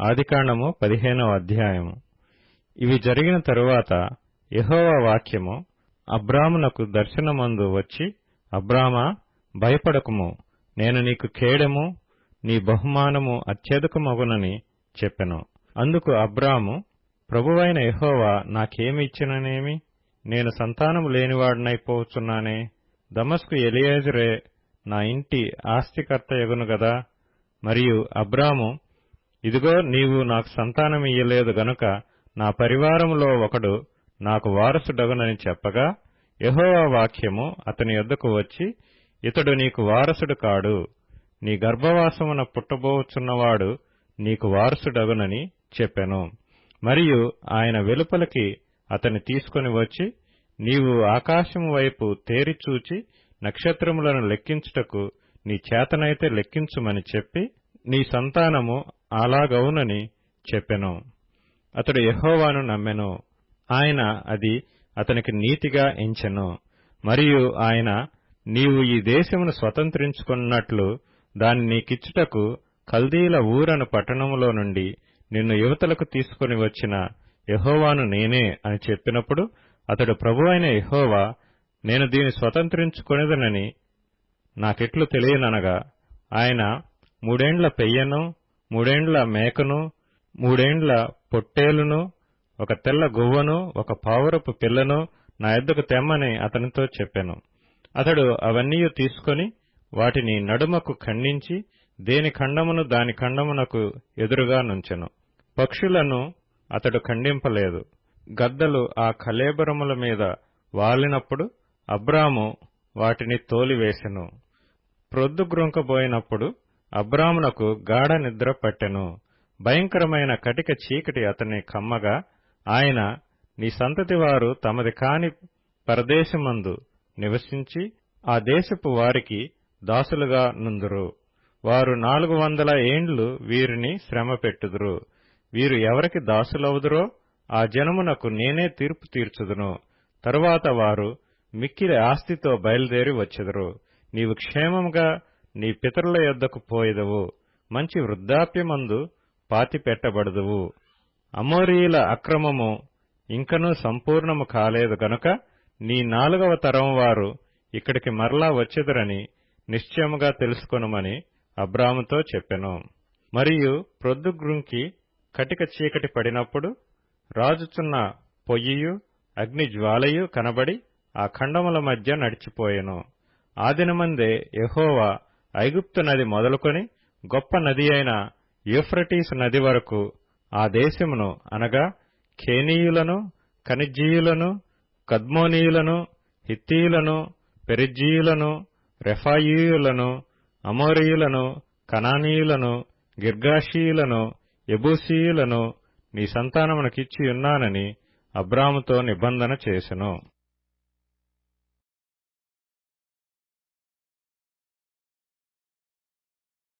ఆదికాండము పదిహేనవ అధ్యాయము. ఇవి జరిగిన తరువాత యహోవా వాక్యము అబ్రామునకు దర్శనమందు వచ్చి అబ్రామా భయపడకుము. నేను నీకు ఖేడము నీ బహుమానము అత్యధికమగునని చెప్పెను. అందుకు అబ్రాము ప్రభువైన యహోవా నాకేమి ఇచ్చిననేమి? నేను సంతానము లేనివాడనైపోవచ్చున్నానే దమస్కు ఎలియేజరే నా ఇంటి ఆస్తికర్త ఎగును గదా. మరియు అబ్రాము ఇదిగో నీవు నాకు సంతానమియ్యలేదు గనుక నా పరివారములో ఒకడు నాకు వారసుడగునని చెప్పగా యహోవా వాక్యము అతని యొద్దకు వచ్చి ఇతడు నీకు వారసుడు కాడు. నీ గర్భవాసమున పుట్టబోచున్నవాడు నీకు వారసుడగునని చెప్పెను. మరియు ఆయన వెలుపలికి అతని తీసుకొని వచ్చి నీవు ఆకాశము వైపు తేరిచూచి నక్షత్రములను లెక్కించుటకు నీ చేతనైతే లెక్కించుమని చెప్పి నీ సంతానము అలాగవునని చెప్పెను. అతడు యహోవాను నమ్మెను. ఆయన అది అతనికి నీతిగా ఎంచెను. మరియు ఆయన నీవు ఈ దేశమును స్వతంత్రించుకున్నట్లు దాన్ని నీకిచ్చుటకు కల్దీల ఊరను పట్టణములో నుండి నిన్ను యువతలకు తీసుకుని వచ్చిన యహోవాను నేనే అని చెప్పినప్పుడు అతడు ప్రభువైన యహోవా నేను దీని స్వతంత్రించుకునేదనని నాకెట్లు తెలియననగా ఆయన మూడేండ్ల పెయ్యను మూడేండ్ల మేకను మూడేండ్ల పొట్టేలును ఒక తెల్ల గువ్వను ఒక పావురపు పిల్లను నా ఎద్దకు తెమ్మని అతనితో చెప్పాను. అతడు అవన్నీ తీసుకొని వాటిని నడుమకు ఖండించి దేని ఖండమును దాని ఖండమునకు ఎదురుగా నుంచెను. పక్షులను అతడు ఖండింపలేదు. గద్దలు ఆ కలేబరముల మీద వాలినప్పుడు అబ్రాము వాటిని తోలివేసెను. ప్రొద్దుగ్రుంకబోయినప్పుడు అబ్రామునకు గాఢ నిద్ర పట్టెను. భయంకరమైన కటిక చీకటి అతని కమ్మగా ఆయన నీ సంతతి వారు తమది కాని పరదేశమందు నివసించి ఆ దేశపు వారికి దాసులుగా నుందురు. వారు నాలుగు వందల ఏండ్లు వీరిని శ్రమ పెట్టుదురు. వీరు ఎవరికి దాసులవుదురో ఆ జనమునకు నేనే తీర్పు తీర్చుదును. తరువాత వారు మిక్కిలి ఆస్తితో బయలుదేరి వచ్చెదరు. నీవు క్షేమముగా నీ పితరుల యొద్దకు పోయేదవు. మంచి వృద్ధాప్యమందు పాతి పెట్టబడదువు అమోరీయుల అక్రమము ఇంకనూ సంపూర్ణము కాలేదు గనుక నీ నాలుగవ తరం వారు ఇక్కడికి మరలా వచ్చెదరని నిశ్చయముగా తెలుసుకొనుమని అబ్రాముతో చెప్పెను. మరియు ప్రొద్దుగ్రుంకి కటిక చీకటి పడినప్పుడు రాజుచున్న పొయ్యియు అగ్ని జ్వాలయు కనబడి ఆ ఖండముల మధ్య నడిచిపోయెను. ఆ దినమందే ఐగుప్తు నది మొదలుకొని గొప్ప నది అయిన యూఫ్రటీస్ నది వరకు ఆ దేశమును అనగా ఖేనీయులను ఖనిజీయులను కద్మోనీయులను హిత్తీయులను పెరిజ్జీయులను రెఫాయీయులను అమోరీయులను కనానీయులను గిర్గాషీయులను ఎబూసీయులను నీ సంతానమునకిచ్చి ఉన్నానని అబ్రాముతో నిబంధన చేసెను.